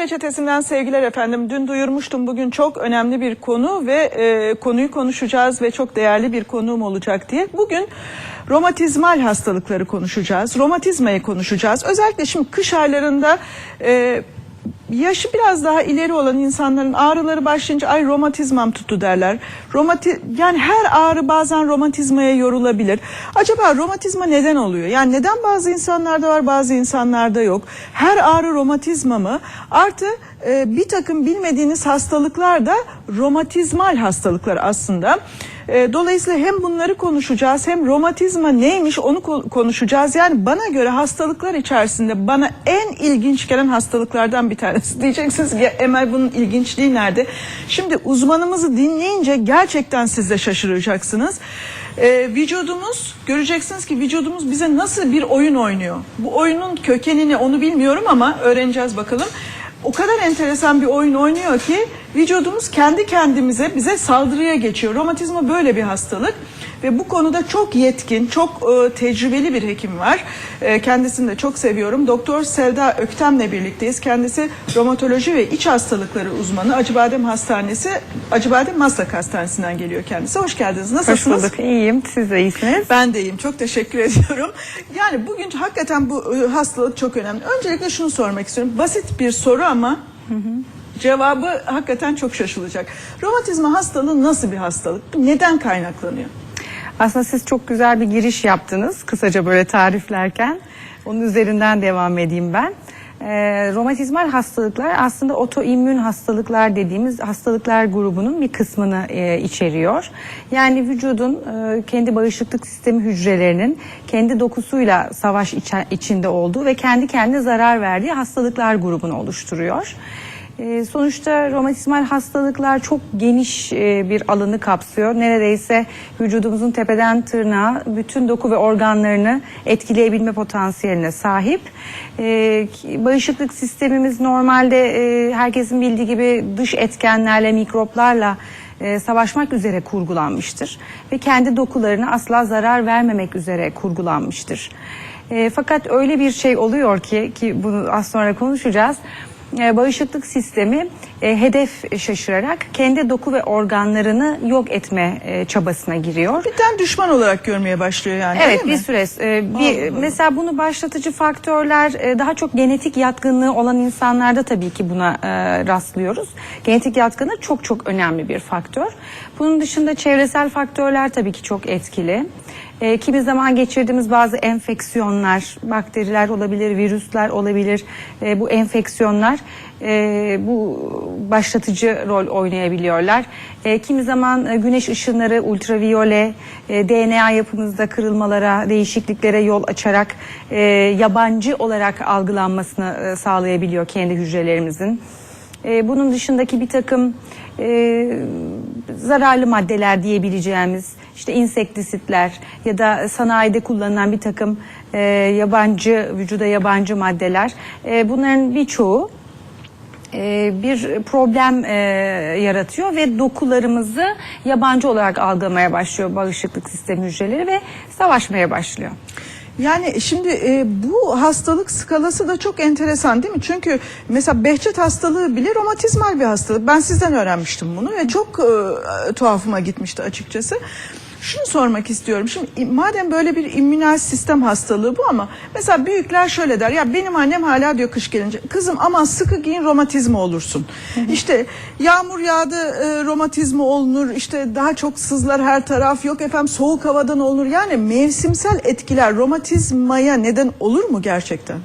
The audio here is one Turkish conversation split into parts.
Reçetesinden sevgiler efendim. Dün duyurmuştum bugün çok önemli bir konu ve e, konuyu konuşacağız ve çok değerli bir konuğum olacak diye. Bugün romatizmal hastalıkları konuşacağız. Romatizmayı konuşacağız. Özellikle şimdi kış aylarında e, yaşı biraz daha ileri olan insanların ağrıları başlayınca ay romatizmam tuttu derler. Romati yani her ağrı bazen romatizmaya yorulabilir. Acaba romatizma neden oluyor? Yani neden bazı insanlarda var bazı insanlarda yok? Her ağrı romatizma mı? Artı e, bir takım bilmediğiniz hastalıklar da romatizmal hastalıklar aslında. E, Dolayısıyla hem bunları konuşacağız hem romatizma neymiş onu ko- konuşacağız. Yani bana göre hastalıklar içerisinde bana en ilginç gelen hastalıklardan bir tanesi. Diyeceksiniz ki Emel bunun ilginçliği nerede? Şimdi uzmanımızı dinleyince gerçekten siz de şaşıracaksınız. E, vücudumuz göreceksiniz ki vücudumuz bize nasıl bir oyun oynuyor. Bu oyunun kökenini onu bilmiyorum ama öğreneceğiz bakalım o kadar enteresan bir oyun oynuyor ki vücudumuz kendi kendimize bize saldırıya geçiyor. Romatizma böyle bir hastalık ve bu konuda çok yetkin, çok e, tecrübeli bir hekim var. E, kendisini de çok seviyorum. Doktor Sevda Öktem'le birlikteyiz. Kendisi romatoloji ve iç hastalıkları uzmanı. Acıbadem Hastanesi, Acıbadem Maslak Hastanesi'nden geliyor kendisi. Hoş geldiniz. Hoş Nasılsınız? bulduk. İyiyim. Siz de iyisiniz. Ben de iyiyim. Çok teşekkür ediyorum. Yani bugün hakikaten bu e, hastalık çok önemli. Öncelikle şunu sormak istiyorum. Basit bir soru ama cevabı hakikaten çok şaşılacak. Romatizma hastalığı nasıl bir hastalık? Neden kaynaklanıyor? Aslında siz çok güzel bir giriş yaptınız. Kısaca böyle tariflerken. Onun üzerinden devam edeyim ben. Ee, romatizmal hastalıklar aslında otoimmün hastalıklar dediğimiz hastalıklar grubunun bir kısmını e, içeriyor. Yani vücudun e, kendi bağışıklık sistemi hücrelerinin kendi dokusuyla savaş içe- içinde olduğu ve kendi kendine zarar verdiği hastalıklar grubunu oluşturuyor. Ee, Sonuçta romatizmal hastalıklar çok geniş e, bir alanı kapsıyor. Neredeyse vücudumuzun tepeden tırnağa bütün doku ve organlarını etkileyebilme potansiyeline sahip. Ee, Bağışıklık sistemimiz normalde e, herkesin bildiği gibi dış etkenlerle, mikroplarla e, savaşmak üzere kurgulanmıştır. Ve kendi dokularına asla zarar vermemek üzere kurgulanmıştır. Fakat öyle bir şey oluyor ki, ki bunu az sonra konuşacağız bağışıklık sistemi e, hedef şaşırarak kendi doku ve organlarını yok etme e, çabasına giriyor. Birden düşman olarak görmeye başlıyor yani Evet değil bir mi? süre e, bir mesela bunu başlatıcı faktörler e, daha çok genetik yatkınlığı olan insanlarda tabii ki buna e, rastlıyoruz. Genetik yatkınlık çok çok önemli bir faktör. Bunun dışında çevresel faktörler tabii ki çok etkili. E, kimi zaman geçirdiğimiz bazı enfeksiyonlar, bakteriler olabilir, virüsler olabilir. E, bu enfeksiyonlar e, bu başlatıcı rol oynayabiliyorlar. E, kimi zaman e, güneş ışınları, ultraviyole, e, DNA yapımızda kırılmalara, değişikliklere yol açarak e, yabancı olarak algılanmasını e, sağlayabiliyor kendi hücrelerimizin. E, bunun dışındaki bir takım e, zararlı maddeler diyebileceğimiz işte insektisitler ya da sanayide kullanılan bir takım e, yabancı vücuda yabancı maddeler e, bunların birçoğu e, bir problem e, yaratıyor ve dokularımızı yabancı olarak algılamaya başlıyor bağışıklık sistemi hücreleri ve savaşmaya başlıyor. Yani şimdi e, bu hastalık skalası da çok enteresan değil mi? Çünkü mesela Behçet hastalığı bile romatizmal bir hastalık. Ben sizden öğrenmiştim bunu ve çok e, tuhafıma gitmişti açıkçası. Şunu sormak istiyorum. Şimdi madem böyle bir immünal sistem hastalığı bu ama mesela büyükler şöyle der. Ya benim annem hala diyor kış gelince kızım aman sıkı giyin romatizma olursun. işte yağmur yağdı e, romatizma olunur. İşte daha çok sızlar her taraf. Yok efendim soğuk havadan olunur. Yani mevsimsel etkiler romatizmaya neden olur mu gerçekten?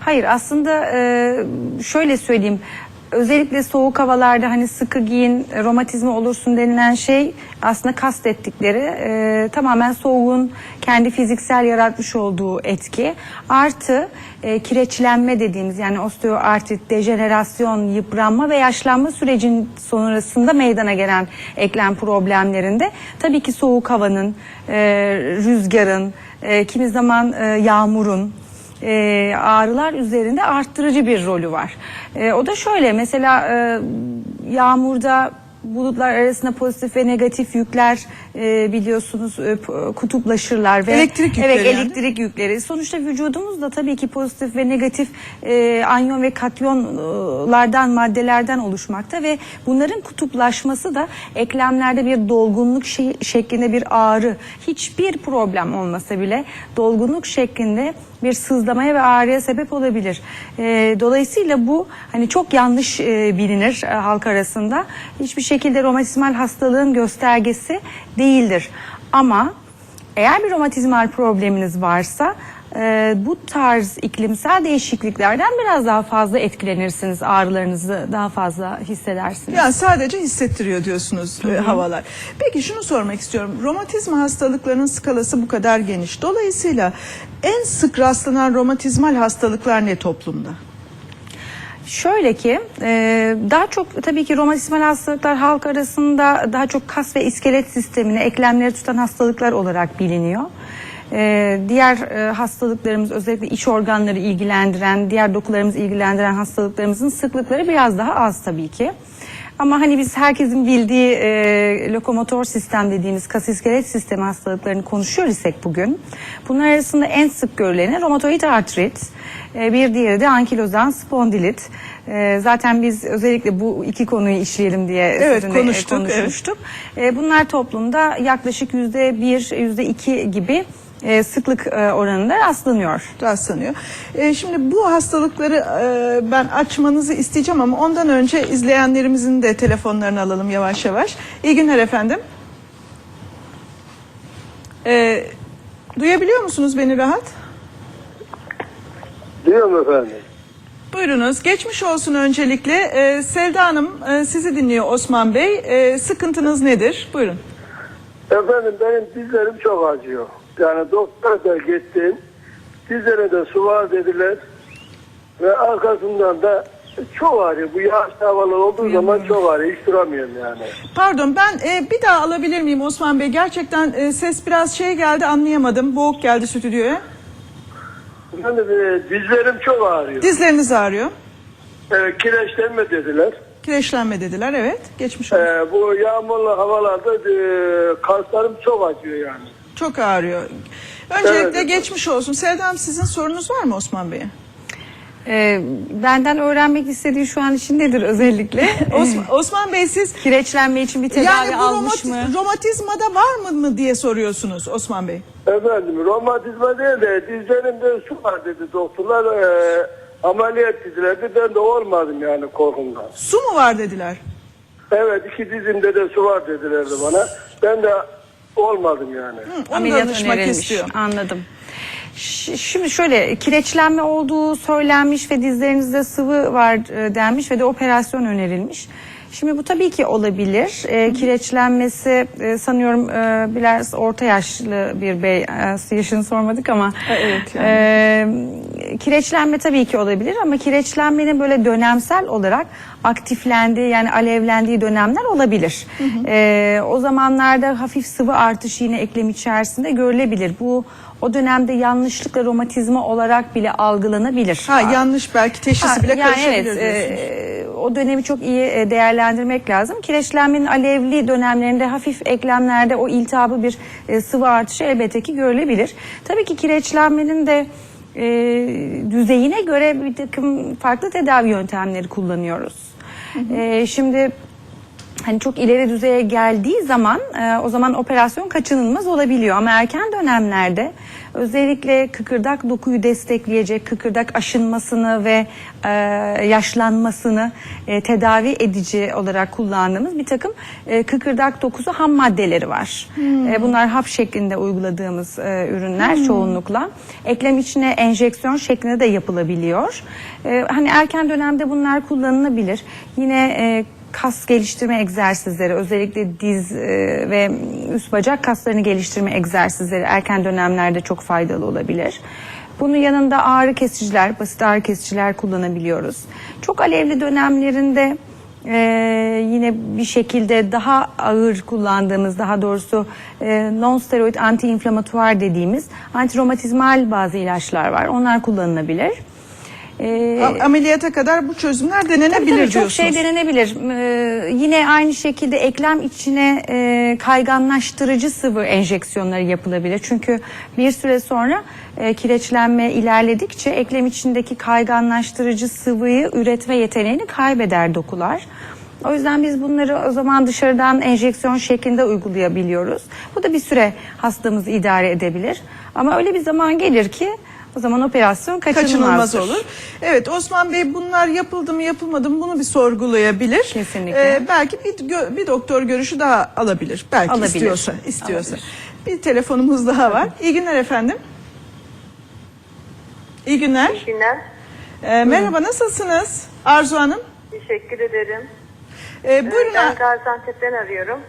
Hayır aslında e, şöyle söyleyeyim. Özellikle soğuk havalarda hani sıkı giyin, romatizma olursun denilen şey aslında kastettikleri e, tamamen soğuğun kendi fiziksel yaratmış olduğu etki. Artı e, kireçlenme dediğimiz yani osteoartrit, dejenerasyon, yıpranma ve yaşlanma sürecin sonrasında meydana gelen eklem problemlerinde tabii ki soğuk havanın, e, rüzgarın, e, kimi zaman e, yağmurun, e, ağrılar üzerinde arttırıcı bir rolü var. E, o da şöyle mesela e, yağmurda bulutlar arasında pozitif ve negatif yükler e, biliyorsunuz e, kutuplaşırlar ve Elektrik yükleri evet yani. elektrik yükleri. Sonuçta vücudumuz da tabii ki pozitif ve negatif e, anyon ve katyonlardan maddelerden oluşmakta ve bunların kutuplaşması da eklemlerde bir dolgunluk şey- şeklinde bir ağrı, hiçbir problem olmasa bile dolgunluk şeklinde bir sızlamaya ve ağrıya sebep olabilir. E, dolayısıyla bu hani çok yanlış e, bilinir e, halk arasında. Hiçbir şekilde romatizmal hastalığın göstergesi değildir. Ama eğer bir romatizmal probleminiz varsa e, bu tarz iklimsel değişikliklerden biraz daha fazla etkilenirsiniz. Ağrılarınızı daha fazla hissedersiniz. Yani sadece hissettiriyor diyorsunuz e, havalar. Peki şunu sormak istiyorum. Romatizma hastalıklarının skalası bu kadar geniş. Dolayısıyla en sık rastlanan romatizmal hastalıklar ne toplumda? Şöyle ki e, daha çok tabii ki romatizmal hastalıklar halk arasında daha çok kas ve iskelet sistemini eklemleri tutan hastalıklar olarak biliniyor. E, diğer e, hastalıklarımız özellikle iç organları ilgilendiren, diğer dokularımızı ilgilendiren hastalıklarımızın sıklıkları biraz daha az tabii ki. Ama hani biz herkesin bildiği e, lokomotor sistem dediğimiz kas iskelet sistemi hastalıklarını konuşuyor isek bugün. Bunlar arasında en sık görüleni romatoid artrit, e, bir diğeri de ankilozan spondilit. E, zaten biz özellikle bu iki konuyu işleyelim diye Evet, sizinle, e, konuştuk, konuşmuştuk. E, bunlar toplumda yaklaşık yüzde bir, yüzde iki gibi e, sıklık e, oranında rastlanıyor. rastlanıyor. E, şimdi bu hastalıkları e, ben açmanızı isteyeceğim ama ondan önce izleyenlerimizin de telefonlarını alalım yavaş yavaş. İyi günler efendim. E, duyabiliyor musunuz beni rahat? Duyuyorum efendim. Buyurunuz. Geçmiş olsun öncelikle. E, Sevda Hanım e, sizi dinliyor Osman Bey. E, sıkıntınız nedir? Buyurun. Efendim benim dizlerim çok acıyor. Yani doktora da gittim. Dizlere de su var dediler. Ve arkasından da çok ağrıyor. Bu yağış havalar olduğu zaman çok ağrıyor. Hiç duramıyorum yani. Pardon ben e, bir daha alabilir miyim Osman Bey? Gerçekten e, ses biraz şey geldi anlayamadım. Boğuk geldi stüdyoya. Efendim e, dizlerim çok ağrıyor. Dizleriniz ağrıyor. E, kireçlenme dediler. Kireçlenme dediler evet. Geçmiş olsun. E, bu yağmurlu havalarda e, kaslarım çok acıyor yani. Çok ağrıyor. Öncelikle Evet. geçmiş olsun. Sevda Hanım sizin sorunuz var mı Osman Bey'e? E, benden öğrenmek istediği şu an için nedir özellikle? Osman, Osman Bey siz Kireçlenme için bir tedavi yani bu almış romati- mı? romatizmada var mı mı diye soruyorsunuz Osman Bey. Efendim romatizma değil de dizlerimde su var dedi doktorlar. E, ameliyat dedilerdi. Ben de olmadım yani korkumdan. Su mu var dediler. Evet iki dizimde de su var dedilerdi bana. Ben de olmadım yani. Hı, Onu Ameliyat danışmak istiyor. Anladım. Şimdi şöyle kireçlenme olduğu söylenmiş ve dizlerinizde sıvı var e, denmiş ve de operasyon önerilmiş. Şimdi bu tabii ki olabilir. E, kireçlenmesi e, sanıyorum e, biraz orta yaşlı bir bey. E, yaşını sormadık ama. E, evet, yani. e, kireçlenme tabii ki olabilir ama kireçlenmenin böyle dönemsel olarak aktiflendiği yani alevlendiği dönemler olabilir. E, o zamanlarda hafif sıvı artışı yine eklem içerisinde görülebilir. Bu o dönemde yanlışlıkla romatizma olarak bile algılanabilir. Ha yanlış belki teşhisi Ha, bile yani karışabilir evet, e, o dönemi çok iyi e, değerlendirmek lazım. Kireçlenmenin alevli dönemlerinde hafif eklemlerde o iltihabı bir e, sıvı artışı elbette ki görülebilir. Tabii ki kireçlenmenin de e, düzeyine göre bir takım farklı tedavi yöntemleri kullanıyoruz. E, şimdi hani çok ileri düzeye geldiği zaman e, o zaman operasyon kaçınılmaz olabiliyor ama erken dönemlerde özellikle kıkırdak dokuyu destekleyecek kıkırdak aşınmasını ve e, yaşlanmasını e, tedavi edici olarak kullandığımız bir takım e, kıkırdak dokusu ham maddeleri var. E, bunlar hap şeklinde uyguladığımız e, ürünler çoğunlukla. Eklem içine enjeksiyon şeklinde de yapılabiliyor. E, hani erken dönemde bunlar kullanılabilir. Yine e, kas geliştirme egzersizleri özellikle diz e, ve üst bacak kaslarını geliştirme egzersizleri erken dönemlerde çok faydalı olabilir. Bunun yanında ağrı kesiciler, basit ağrı kesiciler kullanabiliyoruz. Çok alevli dönemlerinde e, yine bir şekilde daha ağır kullandığımız, daha doğrusu e, non-steroid anti-inflamatuar dediğimiz antiromatizmal bazı ilaçlar var. Onlar kullanılabilir. Ee, Ameliyata kadar bu çözümler denenebilir Tabii tabii, diyorsunuz. çok şey denenebilir. Ee, yine aynı şekilde eklem içine e, kayganlaştırıcı sıvı enjeksiyonları yapılabilir. Çünkü bir süre sonra e, kireçlenme ilerledikçe eklem içindeki kayganlaştırıcı sıvıyı üretme yeteneğini kaybeder dokular. O yüzden biz bunları o zaman dışarıdan enjeksiyon şeklinde uygulayabiliyoruz. Bu da bir süre hastamızı idare edebilir. Ama öyle bir zaman gelir ki o zaman operasyon kaçınılmaz olur. Evet Osman Bey bunlar yapıldı mı yapılmadı mı bunu bir sorgulayabilir. Kesinlikle. Ee, belki bir, gö- bir doktor görüşü daha alabilir. Belki Alabilir. istiyorsa. istiyorsa. Alabilir. Bir telefonumuz daha var. İyi günler efendim. İyi günler. İyi günler. Ee, merhaba nasılsınız Arzu Hanım? Teşekkür ederim. Ee, buyurun. Ben Gaziantep'ten arıyorum.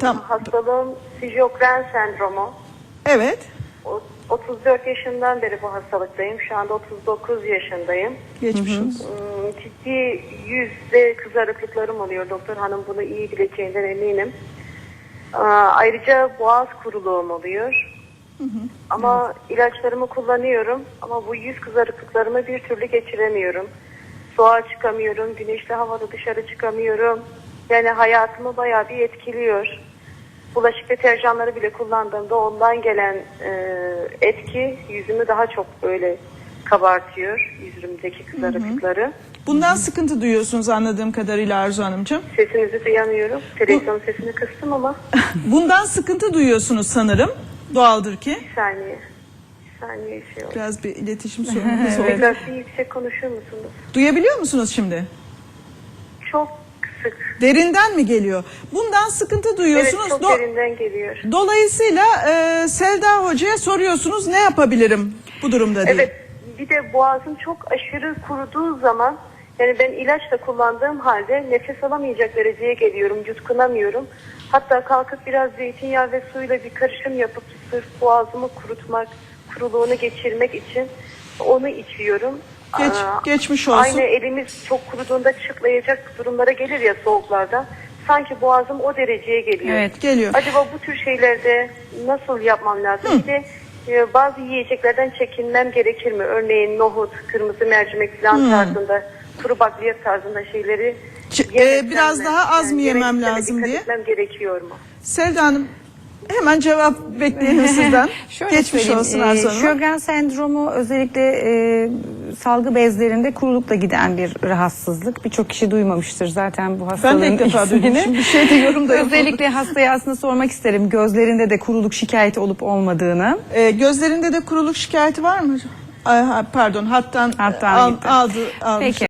Tamam. Hastalığım Sjögren sendromu. Evet. O- 34 yaşından beri bu hastalıktayım. Şu anda 39 yaşındayım. Geçmiş olsun. Hmm, Ciddi yüz ve kızarıklıklarım oluyor. Doktor hanım bunu iyi bileceğinden eminim. Aa, Ayrıca boğaz kuruluğum oluyor. Ama ilaçlarımı kullanıyorum. Ama bu yüz kızarıklıklarımı bir türlü geçiremiyorum. Soğuğa çıkamıyorum. Güneşli havada dışarı çıkamıyorum. Yani hayatımı bayağı bir etkiliyor. Bulaşık deterjanları bile kullandığımda ondan gelen e, etki yüzümü daha çok böyle kabartıyor. Yüzümdeki kızarıklıkları. Bundan sıkıntı duyuyorsunuz anladığım kadarıyla Arzu Hanımcığım. Sesinizi duyamıyorum. Televizyon sesini kıstım ama Bundan sıkıntı duyuyorsunuz sanırım. Doğaldır ki. bir saniye. Bir saniye şey oldu. Biraz bir iletişim sorunumuz oldu. Biraz bir yüksek konuşur musunuz? Duyabiliyor musunuz şimdi? Çok sık. Derinden mi geliyor? Bundan sıkıntı Evet duyuyorsunuz. çok Do- derinden geliyor. Dolayısıyla e, Selda Hoca'ya soruyorsunuz ne yapabilirim bu durumda diye. Evet bir de boğazım çok aşırı kuruduğu zaman yani ben ilaç da kullandığım halde nefes alamayacak dereceye geliyorum. Yutkunamıyorum. Hatta kalkıp biraz zeytinyağı ve suyla bir karışım yapıp sırf boğazımı kurutmak, kuruluğunu geçirmek için onu içiyorum. Geç- Aa, geçmiş olsun. Aynı elimiz çok kuruduğunda çıklayacak durumlara gelir ya soğuklarda. Sanki boğazım o dereceye geliyor. Evet. Geliyor. Acaba bu tür şeylerde nasıl yapmam lazım? Bir de e, bazı yiyeceklerden çekinmem gerekir mi? Örneğin nohut, kırmızı mercimek falan tarzında, kuru bakliyat tarzında şeyleri Ç- e, biraz mi? daha az mı yemem lazım dikkat diye? etmem gerekiyor mu? Selda Hanım hemen cevap bekleyelim sizden. Şöyle Geçmiş söyleyeyim, olsun e, Arzu Hanım. Sjögren sendromu özellikle e, salgı bezlerinde kurulukla giden bir rahatsızlık. Birçok kişi duymamıştır zaten bu hastalığın Ben de ilk defa duydum. Şimdi bir şey de yorumda. Özellikle hastaya aslında sormak isterim gözlerinde de kuruluk şikayeti olup olmadığını. E, gözlerinde de kuruluk şikayeti var mı? Ay, ha, pardon hattan, Hattan al- gitti. aldı, almış. Peki.